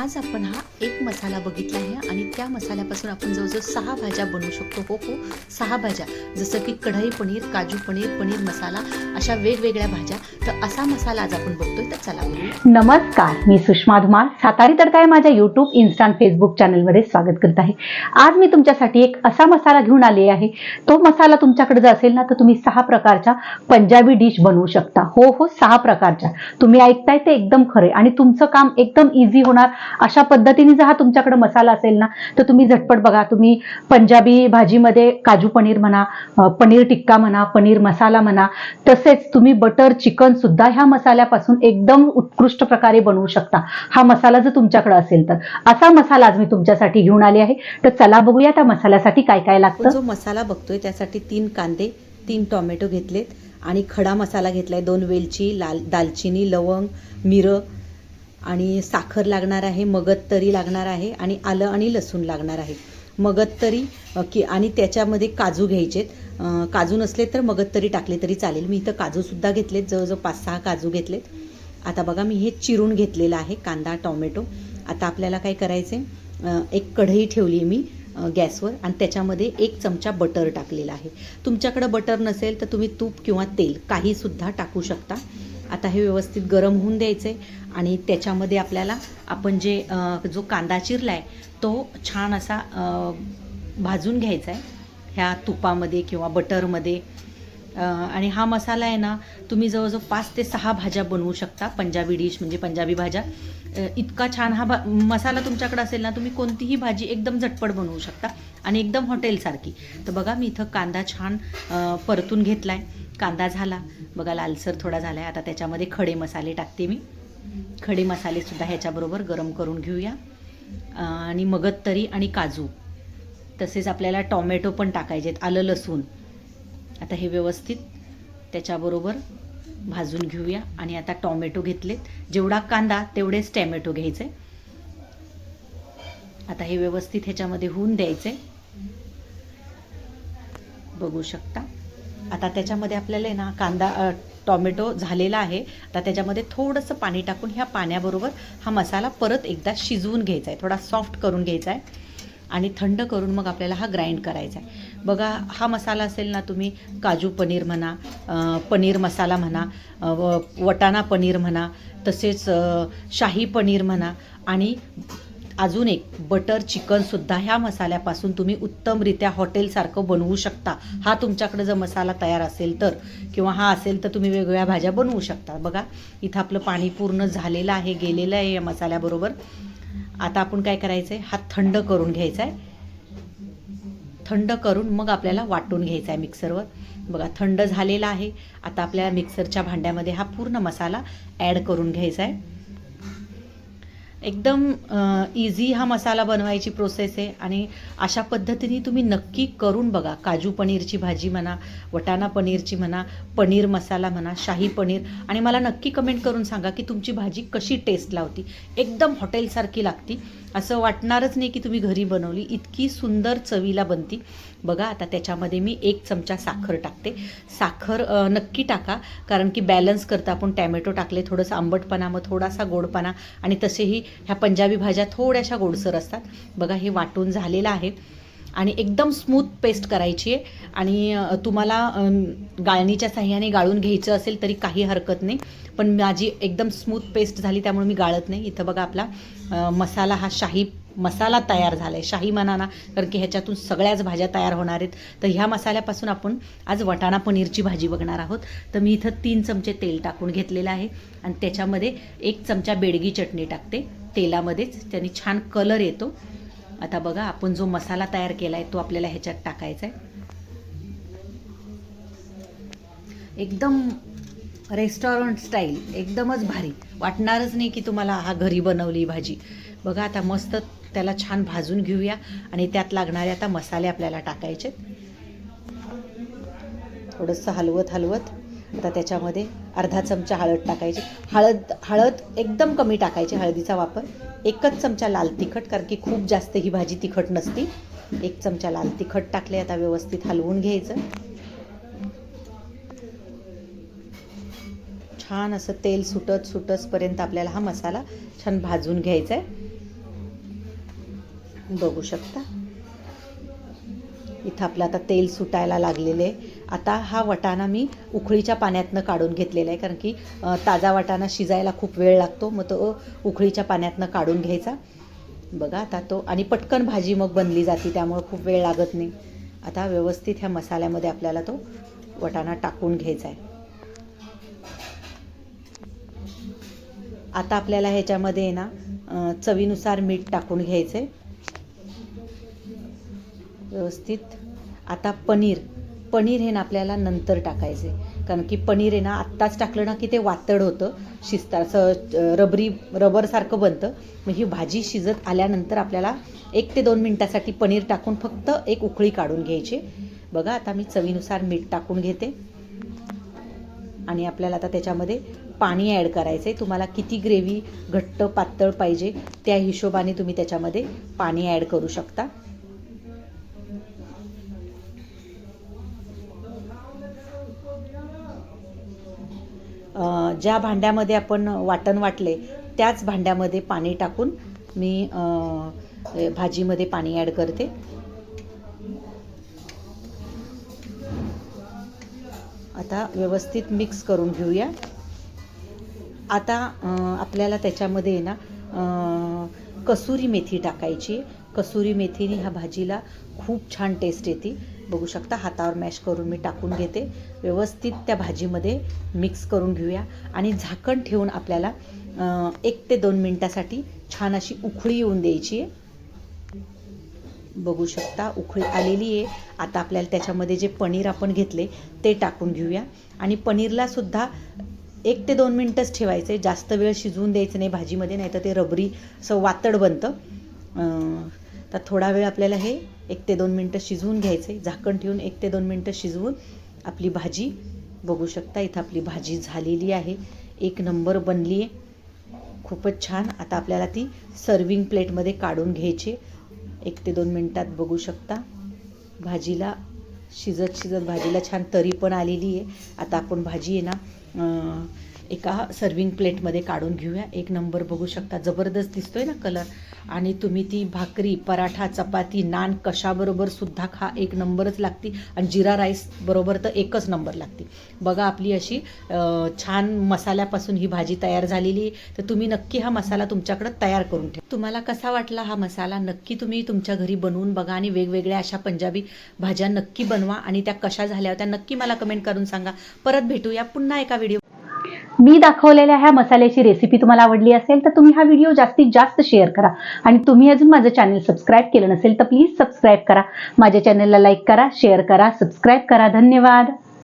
आज आपण हा एक मसाला बघितला आहे आणि त्या मसाल्यापासून आपण जवळजवळ सहा भाज्या बनवू शकतो. हो हो सहा भाज्या. जसं की कढई पनीर काजू पनीर पनीर मसाला अशा वेगवेगळ्या भाज्या. तर असा मसाला आज आपण बघतोय. तर चला नमस्कार मी सुषमा धुमाळ. सातारी तडकाय माझ्या युट्यूब इन्स्टा फेसबुक चॅनलमध्ये स्वागत करत आहे. आज मी तुमच्यासाठी एक असा मसाला घेऊन आले आहे. तो मसाला तुमच्याकडे जर असेल ना तर तुम्ही सहा प्रकारच्या पंजाबी डिश बनवू शकता. हो हो सहा प्रकारच्या. तुम्ही ऐकताय ते एकदम खरे आणि तुमचं काम एकदम इझी होणार. अशा पद्धतीने जर हा तुमच्याकडे मसाला असेल ना तर तुम्ही झटपट बघा. तुम्ही पंजाबी भाजीमध्ये काजू पनीर म्हणा पनीर टिक्का म्हणा पनीर मसाला म्हणा तसेच तुम्ही बटर चिकन सुद्धा ह्या मसाल्यापासून एकदम उत्कृष्ट प्रकारे बनवू शकता. हा मसाला जर तुमच्याकडे असेल तर. असा मसाला आज मी तुमच्यासाठी घेऊन आले आहे. तर चला बघूया त्या मसाल्यासाठी काय काय लागतं. जो मसाला बघतोय त्यासाठी तीन कांदे तीन टोमॅटो घेतलेत. आणि खडा मसाला घेतलाय दोन वेलची लाल दालचिनी लवंग मिरं आणि साखर लागणार आहे मगत तरी लागणार आहे आणि आलं आणि लसूण लागणार आहे. मगत तरी की आणि त्याच्यामध्ये काजू घ्यायचेत. काजू नसले तर मगध तरी टाकले तरी चालेल. मी इथं काजूसुद्धा घेतलेत जवळजवळ पाच सहा काजू घेतलेत. आता बघा मी हे चिरून घेतलेलं आहे कांदा टॉमॅटो. आता आपल्याला काय करायचं आहे एक कढई ठेवली मी गॅसवर आणि त्याच्यामध्ये एक चमचा बटर टाकलेला आहे. तुमच्याकडं बटर नसेल तर तुम्ही तूप किंवा तेल काहीसुद्धा टाकू शकता. आता हे व्यवस्थित गरम होऊन द्यायचं आहे आणि त्याच्यामध्ये आपल्याला आपण जे जो कांदा चिरला आहे तो छान असा भाजून घ्यायचा आहे ह्या तुपामध्ये किंवा बटरमध्ये. आणि हा मसाला आहे ना तुम्ही जवळजवळ पाच ते सहा भाज्या बनवू शकता पंजाबी डिश म्हणजे पंजाबी भाज्या. इतका छान हा भा मसाला तुमच्याकडे असेल ना तुम्ही कोणतीही भाजी एकदम झटपट बनवू शकता आणि एकदम हॉटेलसारखी. तर बघा मी इथं कांदा छान परतून घेतला आहे कांदा झाला. बघा लालसर थोडा झाला आहे आता त्याच्यामध्ये खडे मसाले टाकते मी. खडे मसालेसुद्धा ह्याच्याबरोबर गरम करून घेऊया. आणि मगत तरी आणि काजू. तसेच आपल्याला टॉमॅटो पण टाकायचे आहेत आलं लसूण. आता हे व्यवस्थित त्याच्याबरोबर भाजून घेऊया. आणि आता टॉमॅटो घेतलेत. जेवढा कांदा तेवढेच टॅमॅटो घ्यायचे. आता हे व्यवस्थित ह्याच्यामध्ये होऊन द्यायचे. बघू शकता. आता त्याच्यामध्ये आपल्याला आहे ना कांदा टॉमॅटो झालेला आहे. आता त्याच्यामध्ये थोडंसं पाणी टाकून ह्या पाण्याबरोबर हा मसाला परत एकदा शिजवून घ्यायचा आहे. थोडा सॉफ्ट करून घ्यायचा आहे. आणि थंड करून मग आपल्याला हा ग्राइंड करायचा आहे. बघा हा मसाला असेल ना तुम्ही काजू पनीर म्हणा पनीर मसाला म्हणा व वटाणा पनीर म्हणा तसेच शाही पनीर म्हणा आणि अजून एक बटर चिकनसुद्धा ह्या मसाल्यापासून तुम्ही उत्तमरित्या हॉटेलसारखं बनवू शकता. हा तुमच्याकडे जर मसाला तयार असेल तर किंवा हा असेल तर तुम्ही वेगवेगळ्या भाज्या बनवू शकता. बघा इथं आपलं पाणी पूर्ण झालेलं आहे गेलेलं आहे या मसाल्याबरोबर. आता आपण काय करायचं आहे हा थंड करून घ्यायचा आहे थंड करून मग आपल्याला वाटून घ्यायचा आहे मिक्सरवर बघा थंड झालेला आहे. आता आपल्याला मिक्सरच्या भांड्यामध्ये हा पूर्ण मसाला ॲड करून घ्यायचा आहे एकदम इझी हा मसाला बनवायची प्रोसेस आहे. आणि अशा पद्धतीने तुम्ही नक्की करून बघा. काजू पनीरची भाजी म्हणा वटाणा पनीरची म्हणा पनीर मसाला म्हणा शाही पनीर. आणि मला नक्की कमेंट करून सांगा की तुमची भाजी कशी टेस्ट लावती. एकदम हॉटेलसारखी लागती. असं वाटणारच नाही की तुम्ही घरी बनवली. इतकी सुंदर चवीला बनती. बघा आता त्याच्यामध्ये मी एक चमचा साखर टाकते. साखर नक्की टाका. कारण की बॅलन्स करता आपण टॅमॅटो टाकले थोडंसं आंबटपणा मग थोडासा गोडपणा आणि तसेही ह्या पंजाबी भाज्या थोड्याशा गोडसर असतात. बघा हे वाटून झालेलं आहे. आणि एकदम स्मूथ पेस्ट करायची आहे. आणि तुम्हाला गाळणीच्या साह्याने गाळून घ्यायचं असेल तरी काही हरकत नाही. पण माझी एकदम स्मूथ पेस्ट झाली त्यामुळे मी गाळत नाही. इथं बघा आपला मसाला हा शाही मसाला तयार झाला आहे शाही मनाना कारण की ह्याच्यातून सगळ्याच भाज्या तयार होणार आहेत. तर ह्या मसाल्यापासून आपण आज वटाणा पनीरची भाजी बघणार आहोत. तर मी इथं तीन चमचे तेल टाकून घेतलेलं आहे आणि त्याच्यामध्ये एक चमचा बेडगी चटणी टाकते. तेलामध्येच त्याने छान कलर येतो. आता बघा आपण जो मसाला तयार केला आहे तो आपल्याला ह्याच्यात टाकायचा आहे. एकदम रेस्टॉरंट स्टाईल एकदमच भारी. वाटणारच नाही की तुम्हाला हा घरी बनवली भाजी. बघा आता मस्त त्याला छान भाजून घेऊया आणि त्यात लागणारे आता मसाले आपल्याला टाकायचे थोडंसं हलवत हलवत आता त्याच्यामध्ये अर्धा चमचा हळद टाकायची. हळद हळद एकदम कमी टाकायची हळदीचा वापर. एकच चमचा लाल तिखट कारण की खूप जास्त ही भाजी तिखट नसती. एक चमचा लाल तिखट टाकले आता व्यवस्थित हलवून घ्यायचं. छान असं तेल सुटत सुटतपर्यंत आपल्याला हा मसाला छान भाजून घ्यायचा आहे. बघू शकता. इथं आपलं आता तेल सुटायला लागलेलं आहे. आता हा वटाणा मी उकळीच्या पाण्यातनं काढून घेतलेला आहे कारण की ताजा वटाणा शिजायला खूप वेळ लागतो. मग तो उकळीच्या पाण्यातनं काढून घ्यायचा. बघा आता तो आणि पटकन भाजी मग बनली जाते त्यामुळे खूप वेळ लागत नाही. आता व्यवस्थित ह्या मसाल्यामध्ये आपल्याला तो वटाणा टाकून घ्यायचा आहे. आता आपल्याला ह्याच्यामध्ये आहे ना चवीनुसार मीठ टाकून घ्यायचं आहे व्यवस्थित. आता पनीर. पनीर हे ना आपल्याला नंतर टाकायचे. कारण की पनीर आहे ना आत्ताच टाकलं ना की ते वातड होतं. शिजता असं रबरी रबरसारखं बनतं. मग ही भाजी शिजत आल्यानंतर आपल्याला एक ते दोन मिनटासाठी पनीर टाकून फक्त एक उकळी काढून घ्यायची. बघा आता मी चवीनुसार मीठ टाकून घेते. आणि आपल्याला आता त्याच्यामध्ये पाणी ॲड करायचं आहे तुम्हाला किती ग्रेव्ही घट्ट पातळ पाहिजे त्या हिशोबाने तुम्ही त्याच्यामध्ये पाणी ॲड करू शकता. ज्या भांड्यामध्ये आपण वाटण वाटले त्याच भांड्यामध्ये पाणी टाकून मी भाजीमध्ये पाणी ॲड करते. आता व्यवस्थित मिक्स करून घेऊया. आता आपल्याला त्याच्यामध्ये आहे ना कसुरी मेथी टाकायची. कसुरी मेथीने ह्या भाजीला खूप छान टेस्ट येते. बघू शकता. हातावर मॅश करून मी टाकून घेते. व्यवस्थित त्या भाजीमध्ये मिक्स करून घेऊया. आणि झाकण ठेवून आपल्याला एक ते दोन मिनटासाठी छान अशी उकळी येऊन द्यायची आहे. बघू शकता उकळी आलेली आहे. आता आपल्याला त्याच्यामध्ये जे पनीर आपण घेतले ते टाकून घेऊया. आणि पनीरला सुद्धा एक ते दोन मिनटंच ठेवायचे जास्त वेळ शिजवून द्यायचं नाही भाजीमध्ये नाही तर ते रबरी असं वातड बनतं. तर थोडा वेळ आपल्याला हे एक ते दोन मिनटं शिजवून घ्यायचे झाकण ठेवून एक ते दोन मिनटं शिजवून आपली भाजी बघू शकता. इथं आपली भाजी झालेली आहे. एक नंबर बनली आहे. खूपच छान. आता आपल्याला ती सर्विंग प्लेटमध्ये काढून घ्यायची. एक ते दोन मिनटात बघू शकता. भाजीला शिजत शिजत भाजीला छान तरी पण आलेली आहे. आता आपण भाजी आहे ना एका सर्विंग प्लेटमध्ये काढून घेऊया. एक नंबर बघू शकता. जबरदस्त दिसतोय ना कलर आणि तुम्ही ती भाकरी पराठा चपाती नान कशाबरोबर सुद्धा खा. एक नंबरच लागती. आणि जिरा राईस बरोबर तर एकच नंबर लागते. बघा आपली अशी छान मसाल्यापासून ही भाजी तयार झालेली तर तुम्ही नक्की हा मसाला तुमच्याकडे तयार करून ठेवा. तुम्हाला कसा वाटला हा मसाला? नक्की तुम्ही तुमच्या घरी बनवून बघा आणि वेगवेगळ्या अशा पंजाबी भाज्या नक्की बनवा. आणि त्या कशा झाल्या होत्या नक्की मला कमेंट करून सांगा. परत भेटूया पुन्हा एका व्हिडिओ मी दाखवलेल्या ह्या मसाल्याची रेसिपी तुम्हाला आवडली असेल तर तुम्ही हा व्हिडिओ जास्तीत जास्त शेअर करा. आणि तुम्ही अजून माझं चॅनल सबस्क्राईब केलं नसेल तर प्लीज सबस्क्राईब करा. माझ्या चॅनलला लाईक करा शेअर करा सबस्क्राईब करा. धन्यवाद.